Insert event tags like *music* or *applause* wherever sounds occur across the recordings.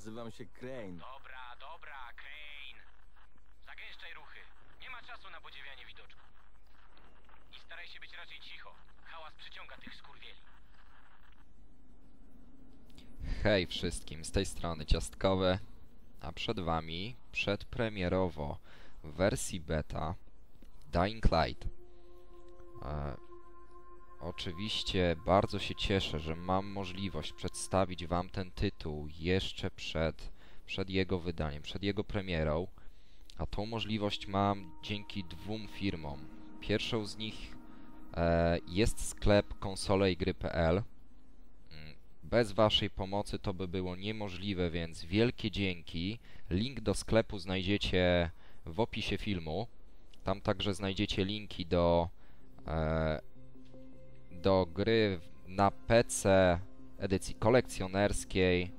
Nazywam się Crane. Dobra, dobra, Crane. Zagęszczaj ruchy. Nie ma czasu na podziwianie widoczku. I staraj się być raczej cicho. Hałas przyciąga tych skurwieli. Hej wszystkim, z tej strony Ciastkowe, a przed wami przedpremierowo w wersji beta Dying Light. E, oczywiście bardzo się cieszę, że mam możliwość przedstawić wam ten tytuł jeszcze przed, przed jego wydaniem, przed jego premierą, a tą możliwość mam dzięki dwóm firmom. Pierwszą z nich e, jest sklep konsoleigry.pl, Mm, bez waszej pomocy to by było niemożliwe, więc wielkie dzięki. Link do sklepu znajdziecie w opisie filmu. Tam także znajdziecie linki do, e, do gry na PC, edycji kolekcjonerskiej,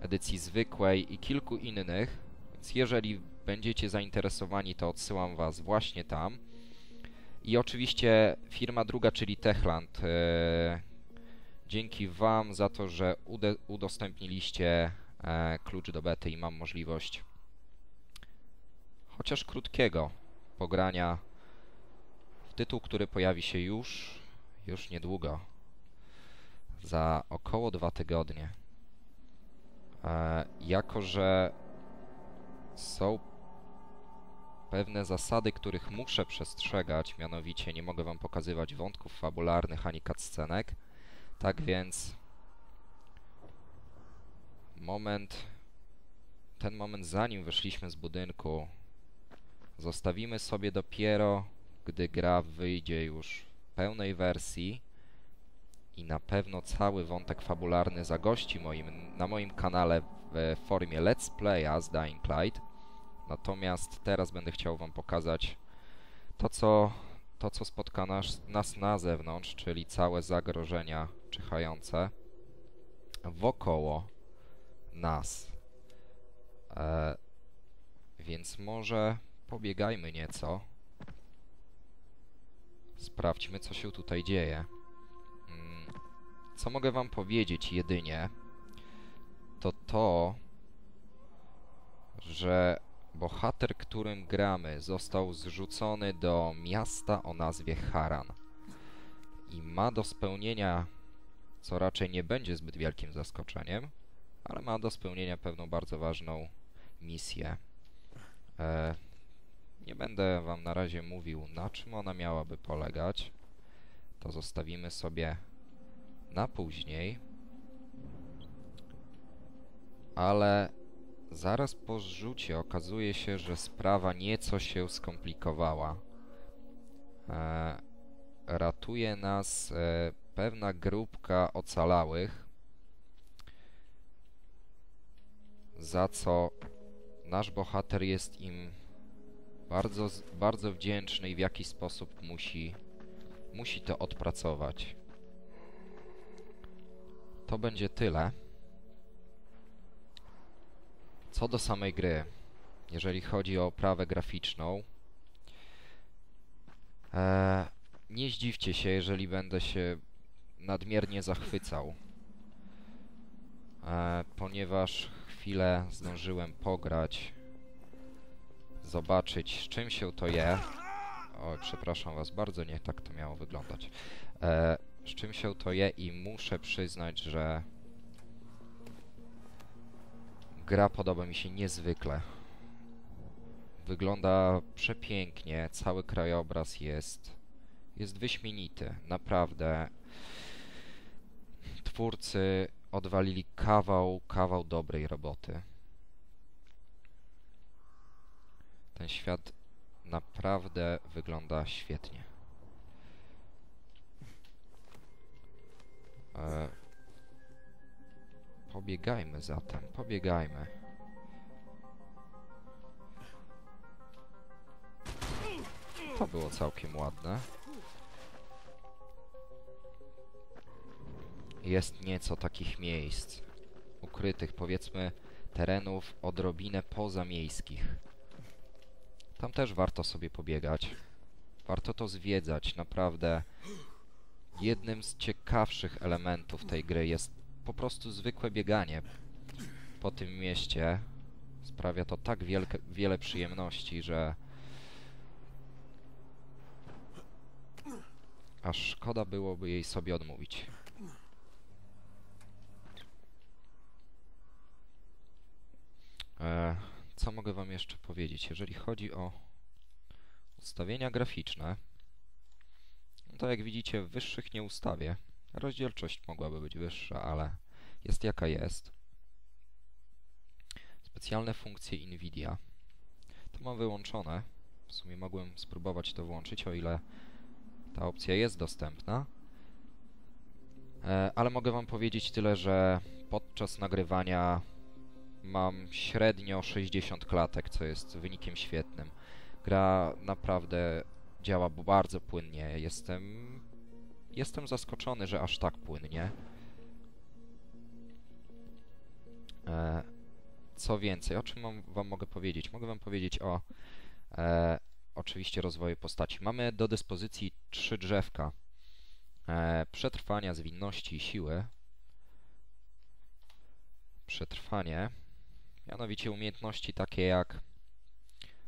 edycji zwykłej i kilku innych. Więc jeżeli będziecie zainteresowani, to odsyłam was właśnie tam. I oczywiście firma druga, czyli Techland. E, Dzięki Wam za to, że udostępniliście e, klucz do bety i mam możliwość chociaż krótkiego pogrania w tytuł, który pojawi się już, już niedługo. Za około dwa tygodnie. E, jako, że są pewne zasady, których muszę przestrzegać, mianowicie nie mogę Wam pokazywać wątków fabularnych ani cutscenek, tak więc moment, ten moment zanim wyszliśmy z budynku, zostawimy sobie dopiero, gdy gra wyjdzie już pełnej wersji i na pewno cały wątek fabularny zagości moim, na moim kanale w formie Let's Playa z Dying Light. Natomiast teraz będę chciał Wam pokazać to, co to, co spotka nas, nas na zewnątrz, czyli całe zagrożenia czyhające wokoło nas. E, więc może pobiegajmy nieco. Sprawdźmy, co się tutaj dzieje. Mm, Co mogę wam powiedzieć jedynie, to to, że bohater, którym gramy, został zrzucony do miasta o nazwie Haran i ma do spełnienia, co raczej nie będzie zbyt wielkim zaskoczeniem, ale ma do spełnienia pewną bardzo ważną misję. E, nie będę wam na razie mówił, na czym ona miałaby polegać. To zostawimy sobie na później. Ale Zaraz po zrzucie okazuje się, że sprawa nieco się skomplikowała. E, ratuje nas e, pewna grupka ocalałych, za co nasz bohater jest im bardzo, bardzo wdzięczny i w jakiś sposób musi, musi to odpracować. To będzie tyle. Co do samej gry, jeżeli chodzi o oprawę graficzną, e, nie zdziwcie się, jeżeli będę się nadmiernie zachwycał, e, ponieważ chwilę zdążyłem pograć, zobaczyć z czym się to je. Oj, przepraszam was bardzo, nie tak to miało wyglądać. E, z czym się to je i muszę przyznać, że Gra podoba mi się niezwykle. Wygląda przepięknie, cały krajobraz jest jest wyśmienity, naprawdę. Twórcy odwalili kawał, kawał dobrej roboty. Ten świat naprawdę wygląda świetnie. E, Pobiegajmy zatem, pobiegajmy. To było całkiem ładne. Jest nieco takich miejsc, ukrytych, powiedzmy, terenów odrobinę pozamiejskich. Tam też warto sobie pobiegać. Warto to zwiedzać, naprawdę. Jednym z ciekawszych elementów tej gry jest po prostu zwykłe bieganie. po tym mieście sprawia to tak wielkie, wiele przyjemności, że aż szkoda byłoby jej sobie odmówić. E, co mogę wam jeszcze powiedzieć? Jeżeli chodzi o ustawienia graficzne, no to jak widzicie wyższych nie ustawię. Rozdzielczość mogłaby być wyższa, ale jest jaka jest. Specjalne funkcje NVIDIA. To mam wyłączone. W sumie mogłem spróbować to włączyć, o ile ta opcja jest dostępna. E, ale mogę wam powiedzieć tyle, że podczas nagrywania mam średnio 60 klatek, co jest wynikiem świetnym. Gra naprawdę działa bardzo płynnie. Jestem jestem zaskoczony, że aż tak płynnie. E, co więcej, o czym mam, wam mogę powiedzieć? Mogę wam powiedzieć o e, oczywiście rozwoju postaci. Mamy do dyspozycji trzy drzewka. E, przetrwania, zwinności i siły. Przetrwanie. Mianowicie umiejętności takie jak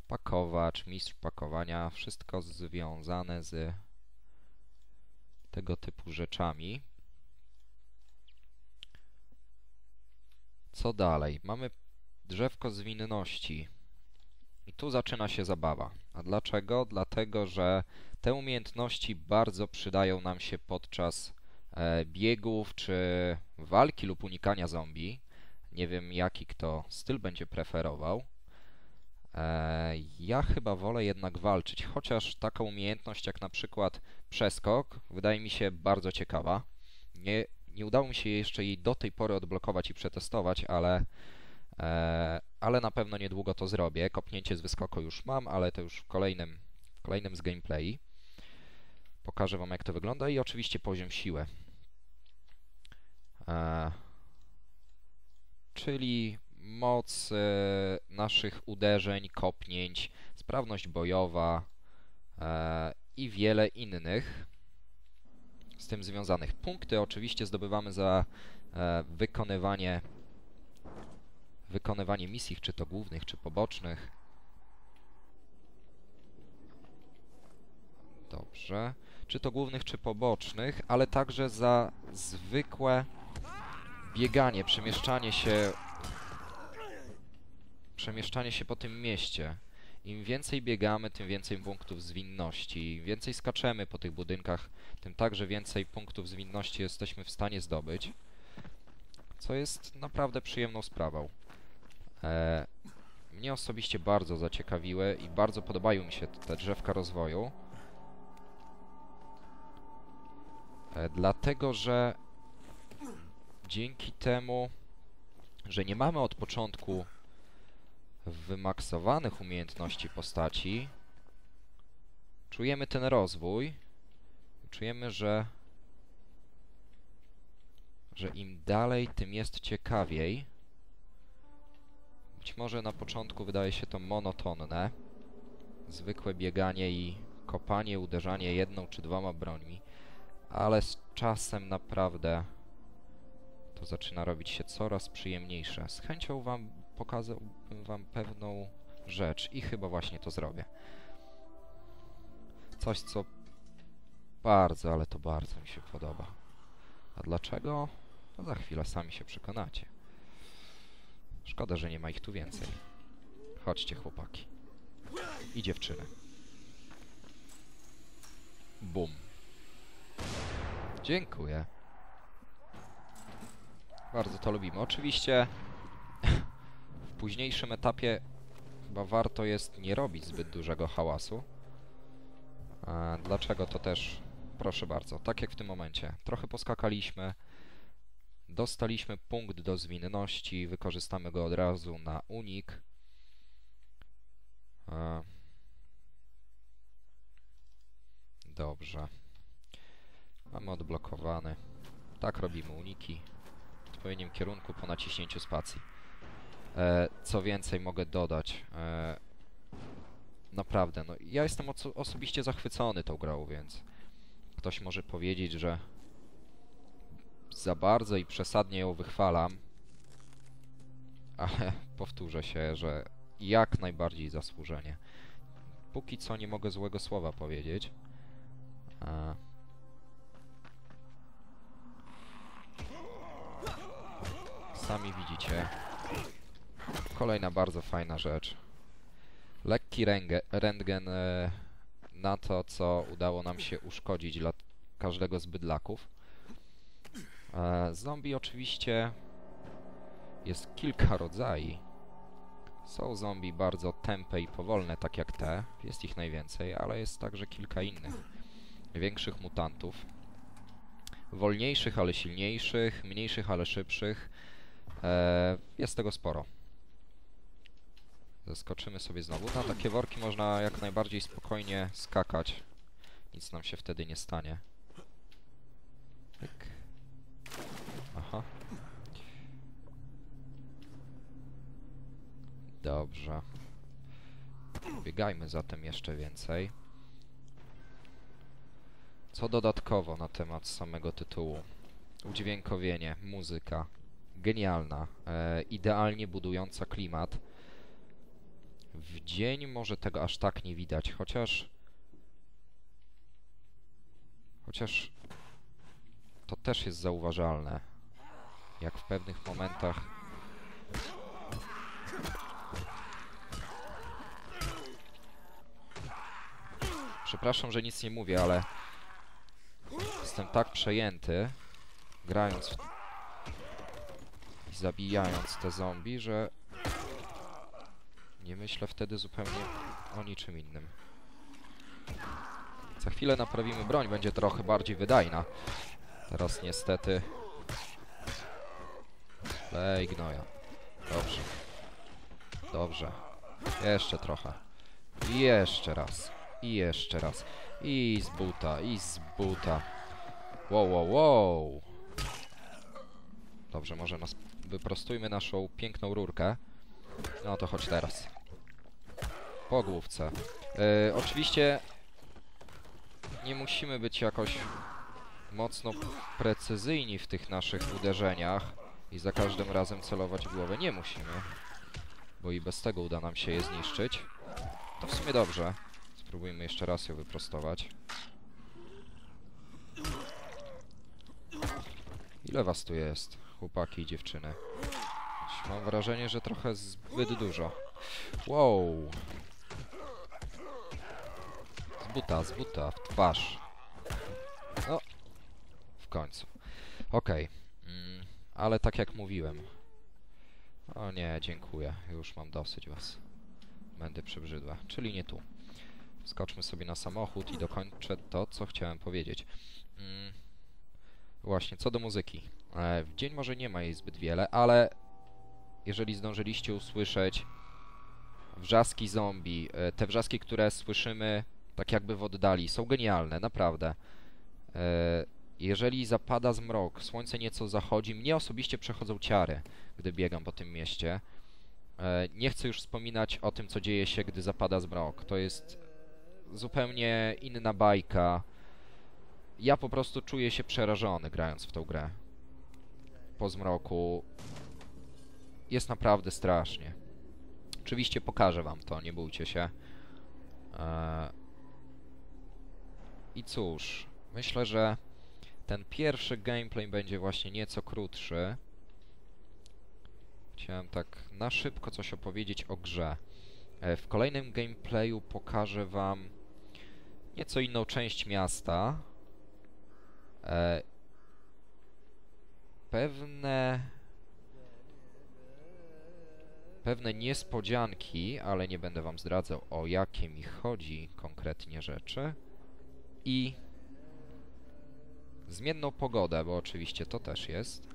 pakowacz, mistrz pakowania, wszystko związane z tego typu rzeczami. Co dalej? Mamy drzewko zwinności. I tu zaczyna się zabawa. A dlaczego? Dlatego, że te umiejętności bardzo przydają nam się podczas e, biegów czy walki lub unikania zombie. Nie wiem, jaki kto styl będzie preferował. E, ja chyba wolę jednak walczyć, chociaż taka umiejętność jak na przykład przeskok wydaje mi się bardzo ciekawa. Nie, nie udało mi się jeszcze jej do tej pory odblokować i przetestować, ale, e, ale na pewno niedługo to zrobię. Kopnięcie z wyskoku już mam, ale to już w kolejnym, w kolejnym z gameplay. Pokażę Wam jak to wygląda i oczywiście poziom siły. E, czyli moc e, naszych uderzeń, kopnięć, sprawność bojowa e, i wiele innych z tym związanych. Punkty oczywiście zdobywamy za e, wykonywanie wykonywanie misji, czy to głównych, czy pobocznych. Dobrze. Czy to głównych, czy pobocznych, ale także za zwykłe bieganie, przemieszczanie się przemieszczanie się po tym mieście. Im więcej biegamy, tym więcej punktów zwinności. Im więcej skaczemy po tych budynkach, tym także więcej punktów zwinności jesteśmy w stanie zdobyć. Co jest naprawdę przyjemną sprawą. E, mnie osobiście bardzo zaciekawiły i bardzo podobają mi się te drzewka rozwoju. E, dlatego, że dzięki temu, że nie mamy od początku wymaksowanych umiejętności postaci czujemy ten rozwój. Czujemy, że że im dalej, tym jest ciekawiej. Być może na początku wydaje się to monotonne. Zwykłe bieganie i kopanie, uderzanie jedną czy dwoma brońmi. Ale z czasem naprawdę to zaczyna robić się coraz przyjemniejsze. Z chęcią wam pokazałbym wam pewną rzecz i chyba właśnie to zrobię. Coś, co bardzo, ale to bardzo mi się podoba. A dlaczego? No za chwilę sami się przekonacie. Szkoda, że nie ma ich tu więcej. Chodźcie, chłopaki. I dziewczyny. Bum. Dziękuję. Bardzo to lubimy. Oczywiście *laughs* w późniejszym etapie chyba warto jest nie robić zbyt dużego hałasu. A dlaczego to też? Proszę bardzo, tak jak w tym momencie. Trochę poskakaliśmy. Dostaliśmy punkt do zwinności, wykorzystamy go od razu na unik. A. Dobrze. Mamy odblokowany. Tak robimy uniki odpowiednim kierunku po naciśnięciu spacji. E, co więcej mogę dodać? E, naprawdę, no ja jestem oso osobiście zachwycony tą grą, więc ktoś może powiedzieć, że za bardzo i przesadnie ją wychwalam. *laughs* ale powtórzę się, że jak najbardziej zasłużenie. Póki co nie mogę złego słowa powiedzieć. E, Sami widzicie. Kolejna bardzo fajna rzecz. Lekki rentgen e, na to, co udało nam się uszkodzić dla każdego z bydlaków. E, zombie oczywiście jest kilka rodzajów. Są zombie bardzo tępe i powolne, tak jak te. Jest ich najwięcej, ale jest także kilka innych. Większych mutantów. Wolniejszych, ale silniejszych. Mniejszych, ale szybszych. E, jest tego sporo. Zeskoczymy sobie znowu. Na takie worki można jak najbardziej spokojnie skakać. Nic nam się wtedy nie stanie. Pyk. Aha. Dobrze. Biegajmy zatem jeszcze więcej. Co dodatkowo na temat samego tytułu? Udźwiękowienie, muzyka. Genialna, e, idealnie budująca klimat. W dzień może tego aż tak nie widać, chociaż... Chociaż... To też jest zauważalne. Jak w pewnych momentach... Przepraszam, że nic nie mówię, ale... Jestem tak przejęty, grając w... zabijając te zombie, że nie myślę wtedy zupełnie o niczym innym. Za chwilę naprawimy broń, będzie trochę bardziej wydajna. Teraz niestety... Lej gnoja. Dobrze. Dobrze. Jeszcze trochę. I jeszcze raz. I jeszcze raz. I z buta, i z buta. Wow, wow, wow. Dobrze, może nas wyprostujmy naszą piękną rurkę. No to chodź teraz. Po główce. Yy, oczywiście nie musimy być jakoś mocno precyzyjni w tych naszych uderzeniach i za każdym razem celować w głowę. Nie musimy, bo i bez tego uda nam się je zniszczyć. To w sumie dobrze. Spróbujmy jeszcze raz ją wyprostować. Ile was tu jest, chłopaki i dziewczyny? Mam wrażenie, że trochę zbyt dużo. Wow! Z buta, z buta, w twarz. No, w końcu. Okej. Mm, ale tak jak mówiłem. O nie, dziękuję. Już mam dosyć was. Będę przebrzydła. Czyli nie tu. Skoczmy sobie na samochód i dokończę to, co chciałem powiedzieć. Mm, właśnie, co do muzyki. E, w dzień może nie ma jej zbyt wiele, ale jeżeli zdążyliście usłyszeć wrzaski zombie, e, te wrzaski, które słyszymy tak jakby w oddali, są genialne, naprawdę. E, jeżeli zapada zmrok, słońce nieco zachodzi, mnie osobiście przechodzą ciary, gdy biegam po tym mieście. Nie chcę już wspominać o tym, co dzieje się, gdy zapada zmrok. To jest zupełnie inna bajka. Ja po prostu czuję się przerażony grając w tą grę. Po zmroku. Jest naprawdę strasznie. Oczywiście pokażę wam to, nie bójcie się. Eee... I cóż, myślę, że ten pierwszy gameplay będzie właśnie nieco krótszy. Chciałem tak na szybko coś opowiedzieć o grze. E, w kolejnym gameplayu pokażę wam nieco inną część miasta. E, pewne... Pewne niespodzianki, ale nie będę wam zdradzał o jakie mi chodzi konkretnie rzeczy. I zmienną pogodę, bo oczywiście to też jest.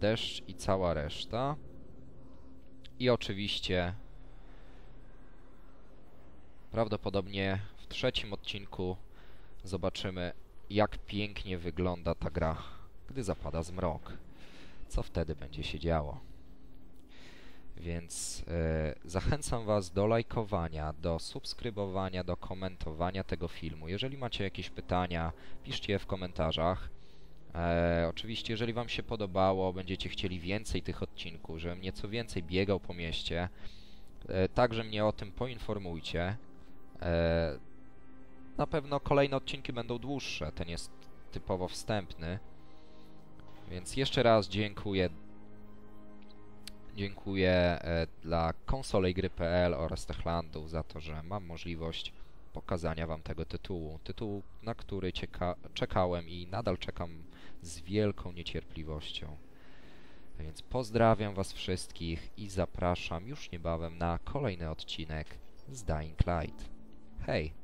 Deszcz i cała reszta. I oczywiście prawdopodobnie w trzecim odcinku zobaczymy jak pięknie wygląda ta gra, gdy zapada zmrok. Co wtedy będzie się działo. Więc e, zachęcam Was do lajkowania, do subskrybowania, do komentowania tego filmu. Jeżeli macie jakieś pytania, piszcie je w komentarzach. E, Oczywiście, jeżeli Wam się podobało, będziecie chcieli więcej tych odcinków, żebym nieco więcej biegał po mieście, e, także mnie o tym poinformujcie. E, na pewno kolejne odcinki będą dłuższe, ten jest typowo wstępny. Więc jeszcze raz dziękuję. Dziękuję e, dla konsolej gry.pl oraz Techlandów za to, że mam możliwość pokazania Wam tego tytułu. Tytuł, na który czekałem i nadal czekam z wielką niecierpliwością. Więc pozdrawiam Was wszystkich i zapraszam już niebawem na kolejny odcinek z Dying Light. Hej!